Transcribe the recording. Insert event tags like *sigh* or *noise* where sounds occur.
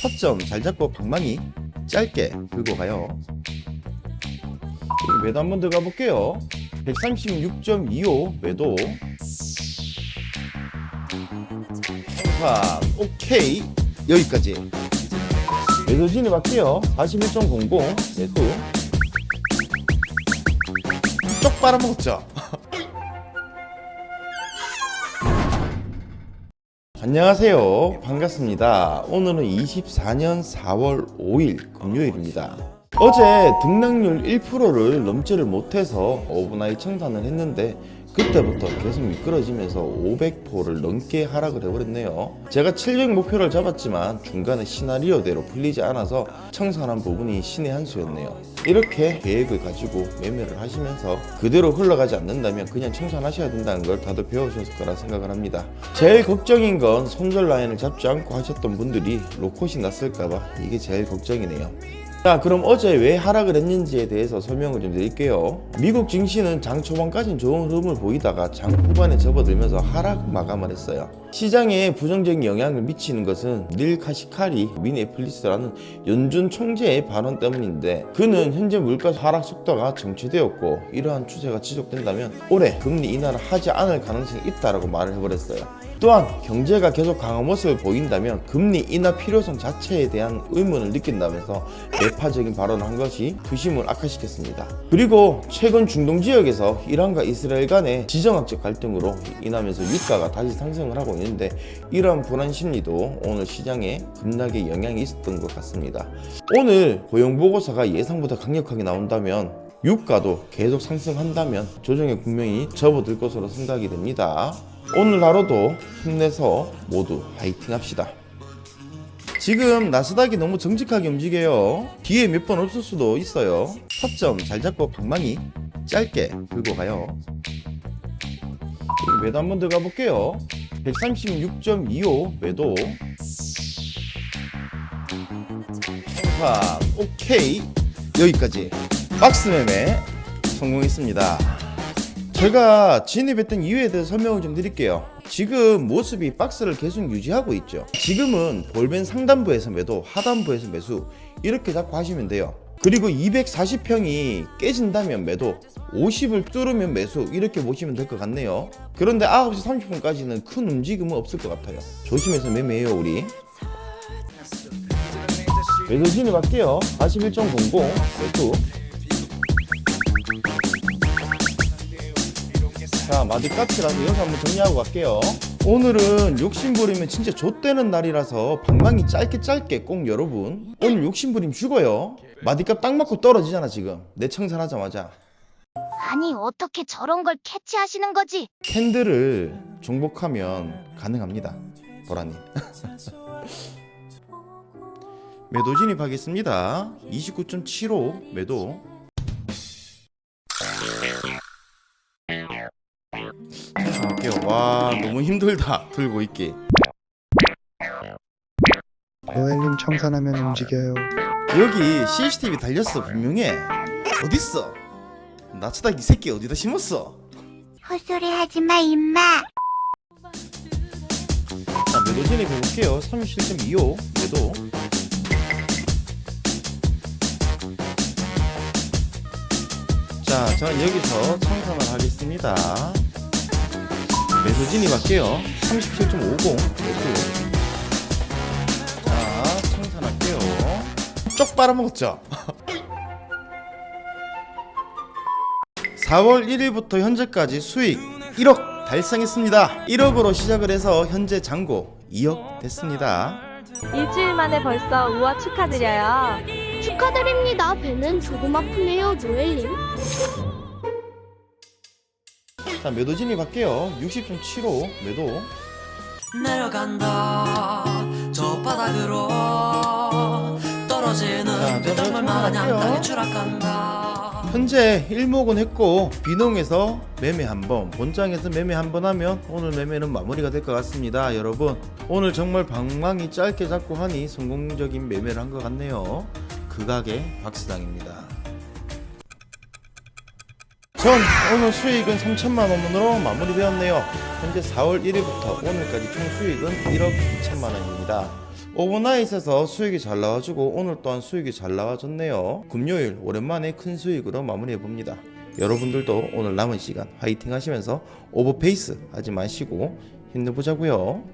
타점 잘 잡고 방망이 짧게 들고 가요. 매도 한번 들어가 볼게요. 136.25 매도. 자, 오케이. 여기까지. 매도 진입 할게요. 41.00 매도. 쪽 빨아먹었죠? 안녕하세요. 반갑습니다. 오늘은 24년 4월 5일 금요일입니다. 어제 등락률 1%를 넘지를 못해서 오브나이 청산을 했는데 그때부터 계속 미끄러지면서 500포를 넘게 하락을 해버렸네요. 제가 700 목표를 잡았지만 중간에 시나리오대로 풀리지 않아서 청산한 부분이 신의 한 수였네요. 이렇게 계획을 가지고 매매를 하시면서 그대로 흘러가지 않는다면 그냥 청산하셔야 된다는 걸 다들 배우셨을 거라 생각을 합니다. 제일 걱정인 건 손절 라인을 잡지 않고 하셨던 분들이 로컷이 났을까봐 이게 제일 걱정이네요. 자 그럼 어제 왜 하락을 했는지에 대해서 설명을 좀 드릴게요. 미국 증시는 장 초반까지는 좋은 흐름을 보이다가 장 후반에 접어들면서 하락 마감을 했어요. 시장에 부정적인 영향을 미치는 것은 닐 카시카리 미네플리스라는 연준 총재의 발언 때문인데 그는 현재 물가 하락 속도가 정체되었고 이러한 추세가 지속된다면 올해 금리 인하를 하지 않을 가능성이 있다라고 말을 해버렸어요. 또한 경제가 계속 강한 모습을 보인다면 금리 인하 필요성 자체에 대한 의문을 느낀다면서 매파적인 발언을 한 것이 부심을 악화시켰습니다. 그리고 최근 중동 지역에서 이란과 이스라엘 간의 지정학적 갈등으로 인하면서 유가가 다시 상승을 하고 있는데 이러한 불안 심리도 오늘 시장에 급락의 영향이 있었던 것 같습니다. 오늘 고용 보고서가 예상보다 강력하게 나온다면 유가도 계속 상승한다면 조정에 분명히 접어들 것으로 생각이 됩니다. 오늘 하루도 힘내서 모두 파이팅 합시다. 지금 나스닥이 너무 정직하게 움직여요. 뒤에 몇 번 없을 수도 있어요. 타점 잘 잡고 방망이 짧게 들고 가요. 매도 한번 들어가 볼게요. 136.25 매도. 자, 오케이. 여기까지. 박스 매매 성공했습니다. 제가 진입했던 이유에 대해서 설명을 좀 드릴게요. 지금 모습이 박스를 계속 유지하고 있죠. 지금은 볼벤 상단부에서 매도, 하단부에서 매수 이렇게 잡고 하시면 돼요. 그리고 240평이 깨진다면 매도, 50을 뚫으면 매수 이렇게 보시면 될 것 같네요. 그런데 9시 30분까지는 큰 움직임은 없을 것 같아요. 조심해서 매매해요 우리. 매도 진입할게요. 41.00 매수. 자 마디까치라서 여기서 한번 정리하고 갈게요. 오늘은 욕심부리면 진짜 좆되는 날이라서 방망이 짧게 짧게 꼭 여러분. 오늘 욕심부리면 죽어요. 마디값 딱 맞고 떨어지잖아 지금. 내 청산하자마자. 아니 어떻게 저런 걸 캐치하시는 거지? 캔들을 중복하면 가능합니다. 보라님. *laughs* 매도 진입하겠습니다. 29.75 매도 할게요. 와 너무 힘들다. 들고 있기. 노엘님 청산하면 움직여요. 여기 CCTV 달렸어 분명해. 어딨어? 나츠닥 이 새끼 어디다 심었어? 헛소리 하지 마 임마. 자 매도 진입해볼게요. 37.25 매도. 자 저는 여기서 청산을 하겠습니다 매도 진입할게요. 37.50 매수 자 청산할게요. 쪽 빨아먹었죠? 4월 1일부터 현재까지 수익 1억 달성했습니다. 1억으로 시작을 해서 현재 잔고 2억 됐습니다. 일주일 만에 벌써 우와 축하드려요. 축하드립니다. 배는 조금 아프네요 노엘님. 자 매도 진입할게요. 60.75 매도. 내려간다. 저 바닥으로 자, 떨어지는 빗덩굴 마냥. 땅에 추락한다. 현재 일목은 했고 비농에서 매매 한번 본장에서 매매 한번 하면 오늘 매매는 마무리가 될 것 같습니다. 여러분 오늘 정말 방망이 짧게 잡고 하니 성공적인 매매를 한 것 같네요. 극악의 박스당입니다 전 오늘 수익은 3천만 원으로 마무리되었네요 현재 4월 1일부터 오늘까지 총 수익은 1억 2천만 원입니다 오버나잇에서 수익이 잘 나와주고 오늘 또한 수익이 잘 나와줬네요. 금요일 오랜만에 큰 수익으로 마무리해봅니다. 여러분들도 오늘 남은 시간 화이팅 하시면서 오버페이스 하지 마시고 힘내보자고요.